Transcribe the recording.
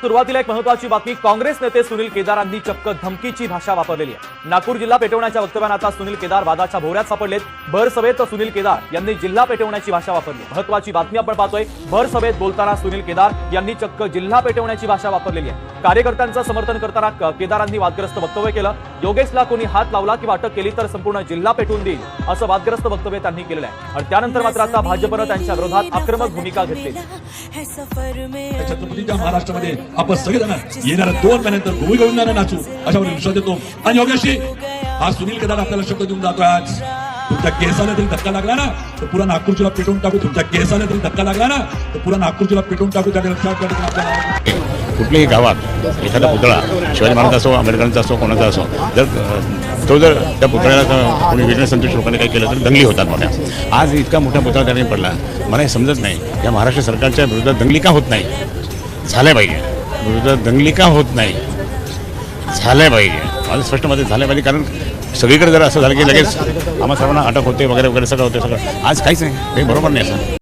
सुरुवातीला एक महत्वाची बातमी. काँग्रेस नेते सुनील केदारांनी चक्क धमकीची भाषा वापरलेली आहे. नागपूर जिल्हा पेटवण्याच्या वक्तव्यानं आता सुनील केदार वादाच्या भोवऱ्यात सापडलेत. भर सभेत सुनील केदार यांनी जिल्हा पेटवण्याची भाषा वापरली. महत्वाची बातमी आपण पाहतोय. भर सभेत बोलताना सुनील केदार यांनी चक्क जिल्हा पेटवण्याची भाषा वापरलेली आहे. कार्यकर्त्यांचं समर्थन करताना केदारांनी वादग्रस्त वक्तव्य केलं. योगेशला कोणी हात लावला किंवा अटक केली तर संपूर्ण जिल्हा पेटवून देईल असं वादग्रस्त वक्तव्य त्यांनी केलेलं आहे. आणि त्यानंतर मात्र आता भाजपनं त्यांच्या विरोधात आक्रमक भूमिका घेतली. छत्रपतीच्या महाराष्ट्रामध्ये आपण सगळेजण येणाऱ्या दोन महिन्यानंतर गोवी गोविंदाने नाचू अशावर विश्वास देतो. आणि योगेशी हा सुनील केदार आपल्याला शब्द देऊन जातोय आज. तुमच्या केसाला तरी धक्का लागला ना तर पुरा नागपूर पेटवून टाकू. तुमच्या केसाला तरी धक्का लागला ना तर पुरा नागपूर पेटवून टाकू. त्या लक्षात आपल्याला कुठल्याही गावात एखादा पुतळा शिवाजी महाराज असो आंबेडकरांचा असो कोणाचा असो जर तो जर त्या पुतळ्याला कोणी विजय संतोष लोकांनी काही केलं तर दंगली होतात मोठ्या. आज इतका मोठा पुतळा त्याने पडला. मला हे समजत नाही. या महाराष्ट्र सरकारच्या विरोधात दंगली का होत नाही? झाल्या पाहिजे. विरोधात दंगली का होत नाही? झाल्या पाहिजे. माझं स्पष्ट मत झाल्या पाहिजे. कारण सगळीकडे जर असं झालं की लगेच आम्हा सर्वांना अटक होते वगैरे वगैरे सगळं होते सगळं. आज काहीच नाही. काही बरोबर नाही असं.